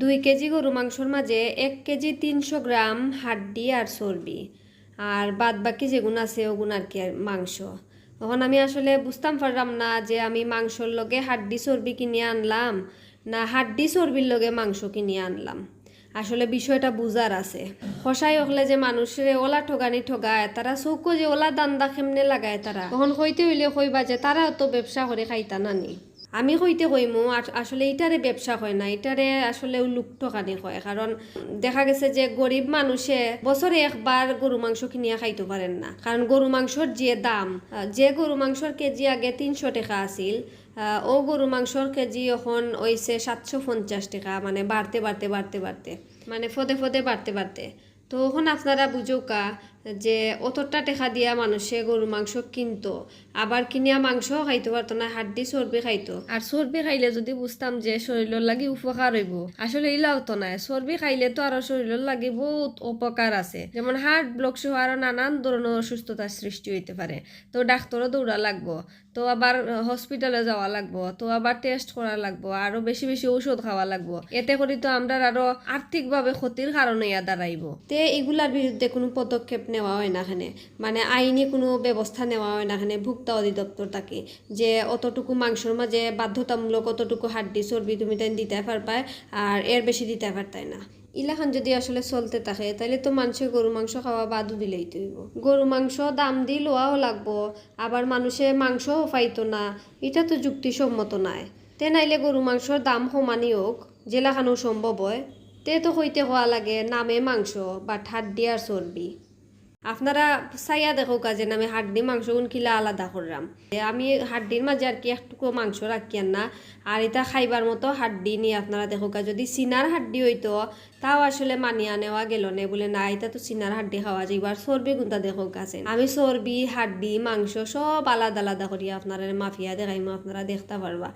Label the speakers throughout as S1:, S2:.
S1: দুই কেজি গরু মাংসর মাঝে এক কেজি তিনশো গ্রাম হাড্ডি আর চর্বি। আর বাদ বাকি যেগুণ আছে ওগুণ আর কি মাংস। তখন আমি আসলে বুঝতাম পারলাম না যে আমি মাংসর লগে হাড্ডি চর্বি কিনে আনলাম না হাড্ডি চর্বির লগে মাংস কিনে আনলাম। আসলে বিষয়টা বুজার আছে। হসাই হলে যে মানুষের ওলা ঠগানি ঠগায় তারা চৌকো যে ওলা দান্দা কেমনে লাগায় তারা। তখন কইতে হইলে কইবা যে তারা তো ব্যবসা করে খাইতা নানি। আমি কইতে কইমু আস- আসলে এটারে ব্যবসা হয় না এটারে আসলে লুক ঠকানি হয়। কারণ দেখা গেছে যে গরিব মানুষে বছরে একবার গরু মাংস কিনিয়া খাইতে পারেন না। কারণ গরু মাংসর যে দাম যে গরু মাংসর কেজি আগে তিনশো টাকা আছিল ও গরু মাংসর কেজি এখন ওইছে সাতশো পঞ্চাশ টাকা মানে বাড়তে বাড়তে বাড়তে বাড়তে মানে ফদে ফদে, বাড়তে বাড়তে। তো এখন আপনারা বুঝোকা যে অতটা টেকা দিয়া মানুষে গরু মাংস কিনতো। আবার কিনিয়া মাংস খাইতে পারতো না হাড্ডি চর্বি খাইতো। আর চর্বি খাইলে যদি বুঝতাম যে শরীরের লাগি উপকার হইব। আসলে ইলাও তো নাই। চর্বি খাইলে তো আরও শরীরের লাগি বহুত উপকার আছে। যেমন হার্ট ব্লক সহ আরও নানান ধরনের অসুস্থতার সৃষ্টি হইতে পারে তো ডাক্তারও দৌড়া লাগবো। তো আবার হসপিটালে যাওয়া লাগবো। তো আবার টেস্ট করা লাগবো। আরও বেশি বেশি ঔষধ খাওয়া লাগবো। এতে করে তো আমরা আরও আর্থিকভাবে ক্ষতির কারণ ইয়া দাঁড়াইব তে এগুলার বিরুদ্ধে কোনো পদক্ষেপ নেওয়া হয় না এখানে মানে আইনি কোনো ব্যবস্থা নেওয়া হয় না এখানে ভোক্তা অধিদপ্তর তাকে। যে অতটুকু মাংসর মাঝে বাধ্যতামূলক অতটুকু হাড্ডি, চর্বি তুমি তাই দিতে পারপায় আর এর বেশি দিতে পারতাই না। ইলাখান যদি আসলে চলতে থাকে তাহলে তো মানুষের গরু, মাংস খাওয়া বাদও দিলেই তৈব গরু, মাংস দাম দি লোয়াও লাগবো, আবার মানুষে মাংসও পাইতো না। এটা তো যুক্তিসম্মত নাই। তে নাইলে গরু, মাংসর দাম সমানই হোক জেলাখানো সম্ভব হয়। তে তো হইতে হওয়া লাগে নামে মাংস বা হাড্ডি আর চর্বি। আপনারা চাইয়া দেখো কাজে আমি হাড্ডি মাংস কিলা আলাদা করলাম আমি হাড্ডির মাঝে আর কি একটুকু মাংস রাখিয়ান না। আর এটা খাইবার মতো হাড্ডি নিয়ে আপনারা দেখো যদি সিনার হাড্ডি হইতো, তাও আসলে মানিয়া নেওয়া গেল নে। বলে, না, এটা তো সিনার হাড্ডি খাওয়া যাইবার চর্বি গুণটা দেখো কাছে আমি চর্বি, হাড্ডি, মাংস সব আলাদা আলাদা করি আপনারা মাফিয়া দেখাইমো, আপনারা দেখতে পারবা।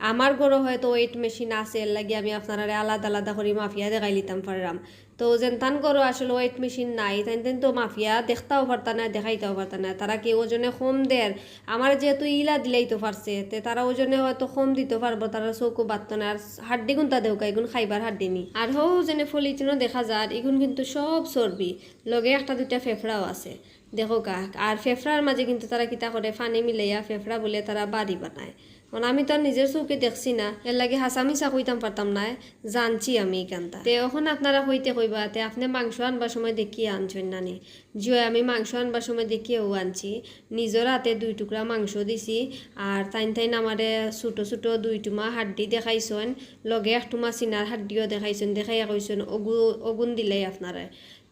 S1: আমার গরো হয়তো ওয়েট মেশিন আছে, এর লাগি আমি আপনারা আলাদা আলাদা করে মাফিয়া দেখাই লিতাম পারলাম তো যেন গরো আসলে ওয়েট মেশিন নাই তাই তেন তো মাফিয়া দেখতাও পারতা না, দেখাইতেও পারতা না। তারা কি ওজনে কম দের আমার যেহেতু ইলা দিলেই তো পারছে, তে তারা ওজনে হয়তো কম দিতে পারব, তারা চৌকো বাড়তো না। আর হাড্ডি গুনতা দেউকা, এগুন খাইবার হাড্ডি নি। আর হও যেনে ফলিচিনও দেখা যায় এগুন কিন্তু সব চর্বি। লগে একটা দুইটা ফেফড়াও আছে। দেখো কা আর ফেফড়ার মাঝে কিন্তু তারা কিতা করে, পানি মিলাইয়া ফেফড়া বলে তারা বাড়ি বানায়। কারণ আমি তো আর নিজের চৌকে দেখছি না। এর লাগে হাসা মিশা কইতাম পারতাম না জানছি আমি এখানটা তে এখন আপনারা হইতে কইবা তে আপনি মাংস আনবার সময় দেখিয়ে আনছেন নানি। জিও আমি মাংস আনবার সময় দেখিয়েও আনছি। নিজের হাতে দুই টুকরা মাংস দিছি, আর তাইন তাইন আমারে ছোটো ছোটো দুই টুমা হাড্ডি দেখাইছেন, লগে এক টুমা চিনার হাড্ডিও দেখাইছেন, দেখাইয়া কইছেন, অগু, অগুন দিলেই আপনারা।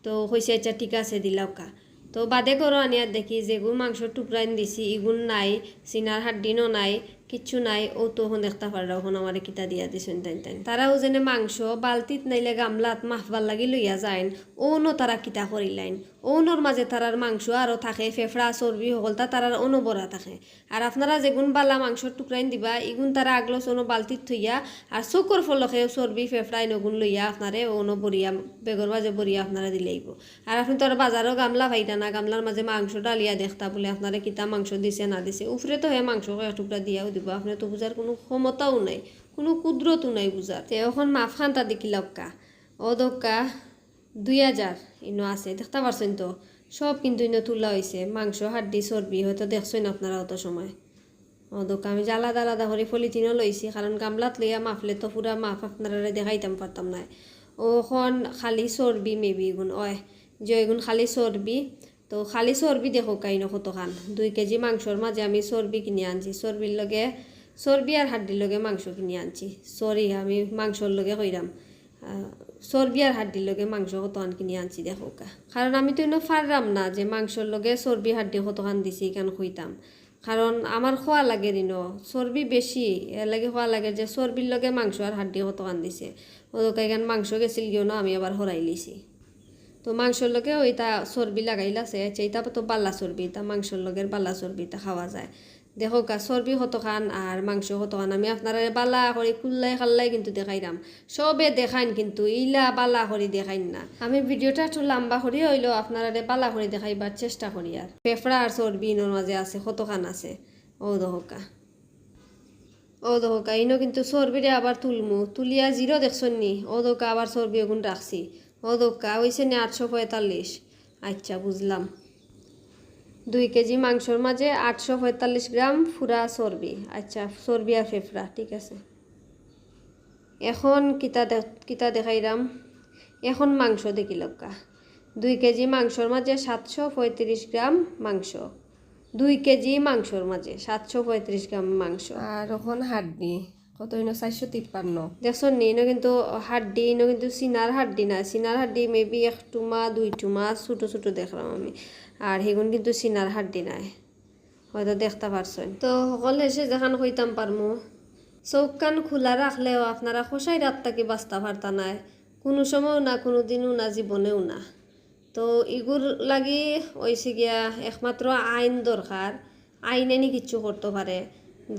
S1: তো কইছে আচ্ছা ঠিক আছে দিলাওকা তো বাদে করো আনিয়ার দেখি যেগুলো মাংস টুকরাইন দিছি, ইগুন নাই চিনার হাড্ডিনও নাই কিচ্ছু নাই, ও তো হন দেখতে পারা ওখান আমার কিতা দিয়া দিছেন তাই তাই তারাও যেনে মাংস, বালতিত নাইলে গামলাত মাখবার লাগি লইয়া যায় ওনো তারা কিতা করিলাইন ওনোর মাঝে তারার মাংস আরও থাকে, ফেফড়া, চর্বি সকল তা তারার অনবরা থাকে। আর আপনারা যেগুন বালা মাংসর টুকরাইন দিবা, ইগুন তারা আগলো সোনো বালতিত থইয়া, আর চকুর ফলকে চর্বি ফেফড়াই নগুন লইয়া আপনারে ওনো বরিয়া বেগর মাঝে বরিয়া আপনারা দিলেইব আর আপনি তো আর বাজারও গামলা পাইতা না, গামলার মাঝে মাংস ডালিয়া দেখতা বলে আপনারা কিতা মাংস দিছে, না দিছে, উফরে তো হে মাংস টুকরা দিয়াও দিব আপনি তো বুঝার কোনো ক্ষমতাও নাই, কোনো কুদরতও নাই বুঝার তে এখন মাফ খান্তা দেখি লক্কা ও দক্কা দুই হাজার ইনো আছে, দেখতে পারছেন তো। সব কিন্তু ইনো তোলা হয়েছে মাংস হাড্ডি চর্বি হয়তো দেখছেন আপনারা অত সময়। ও দোকা আমি আলাদা আলাদা করে পলিথিনও লইছি কারণ গামলাত লইয়া মাফলে তো পুরা মাফ আপনারা দেখাইতাম পারতাম না ওখন খালি চর্বি মেবি এগুন অয় যে এগুন খালি চর্বি তো খালি চর্বি দেখো কাইনো কতখান দুই কেজি মাংসর মাঝে আমি চর্বি কিনে আনছি। চর্বির লগে চর্বি আর হাড্ডির লগে মাংস কিনে আনছি। সরি আমি মাংসর লগে কইরাম চর্বি আর হাড্ডির লগে মাংস কতখান কিনে আনছি দেখো কা। কারণ আমি তো ইনো ফাররাম না যে মাংসর লগে চর্বি হাড্ডি কতখান দিছি, কেন কইতাম কারণ আমার খোয়া লাগে রিনো চর্বি বেশি এর লাগে খোয়া লাগে যে চর্বির লগে মাংস আর হাড্ডি কতখান দিছে। ওদকে এখান মাংস গেছিল গিয়েও আমি আবার হরাই লিছি। তো মাংসর লগে ওইটা চর্বি লাগাইলাছে আচ্ছা এটা তো বাল্লা চর্বি তা মাংসর লগের বাল্লা চর্বিটা খাওয়া যায়। দেখো কা চর্বি কতখান আর মাংস কতখান আমি আপনারা বালা করে কুল্লাই খাল্লাই কিন্তু দেখাইলাম সবে দেখাইন কিন্তু, ইলা বালা করে দেখাইন না। আমি ভিডিওটা একটু লম্বা করি হইলেও আপনারা বালা করে দেখাইবার চেষ্টা করি আর। পেফড়া আর চর্বি ইনোর মাঝে আছে কতখান আছে। ও দহকা ও দোকা ইনো কিন্তু চর্বিরে আবার তুলমু। তুলিয়া জিরো দেখছন? নি ও দোকা আবার চর্বি ওগুন রাখছি। ও দোকা হয়েছে নি আটশো পঁয়তাল্লিশ। আচ্ছা বুঝলাম। দুই কেজি মাংসর মাঝে আটশো পঁয়তাল্লিশ গ্রাম ফুরা চর্বি। আচ্ছা চর্বি আর ফেফড়া, ঠিক আছে। এখন কিতা কিতা দেখাইলাম এখন মাংস দেখি লক্কা। দুই কেজি মাংসর মাঝে সাতশো পঁয়ত্রিশ গ্রাম মাংস। দুই কেজি মাংসর মাঝে সাতশো পঁয়ত্রিশ গ্রাম মাংস।
S2: আর এখন হাড্ডি। কত হইন চারশো তিপ্পান্ন।
S1: দেখছ নি ইনো কিন্তু হাড্ডি ইনো কিন্তু সিনার হাড্ডি না সিনার হাড্ডি মেবি এক টুমা, দুই টুমা, ছোটো ছোটো দেখলাম আমি। আর সেগুন কিন্তু সিনার হাড্ডি নাই। হয়তো দেখতে পারছেন। তো সকলে এসে যেখান কইতাম পারমু। চৌক কান খোলা রাখলেও আপনারা খোসাই রাত থাকি বাঁচতে পারতা নাই। কোনো সময়ও না, কোনো দিনও না জীবনেও না। তো ইগুর লাগি ওইসে গিয়া একমাত্র আইন দরকার। আইনেনি কিচ্ছু করতে পারে।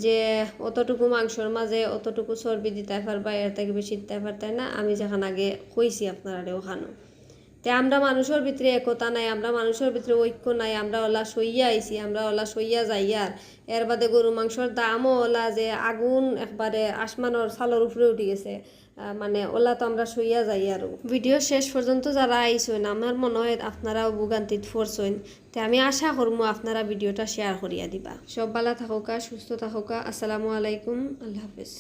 S1: যে অতটুকু মাংসর মাঝে অতটুকু চর্বি দিতে পারবা, এর থেকে বেশি দিতে পারতাই না। আমি যেখান আগে কইছি আপনারা ওখানো তে আমরা মানুষের ভিতরে একতা নাই, আমরা মানুষের ভিতরে ঐক্য নাই, আমরা ওলা সইয়া আইছি, আমরা ওলা সইয়া যাই আর এর বাদে গরু মাংসর দামও ওলা যে আগুন একবারে আসমানোর ছালোর উপরে উঠে গেছে। মানে ওলা তো আমরা সইয়া যাই আর। ভিডিও শেষ পর্যন্ত যারা আইসেন আমার মনে হয় আপনারাও ভোগান্তিত পড়ছেন তে আমি আশা করব আপনারা ভিডিওটা শেয়ার করিয়া দিবা। সব ভালো থাকুকা, সুস্থ থাকুকা, আসসালামু আলাইকুম, আল্লাহ হাফেজ।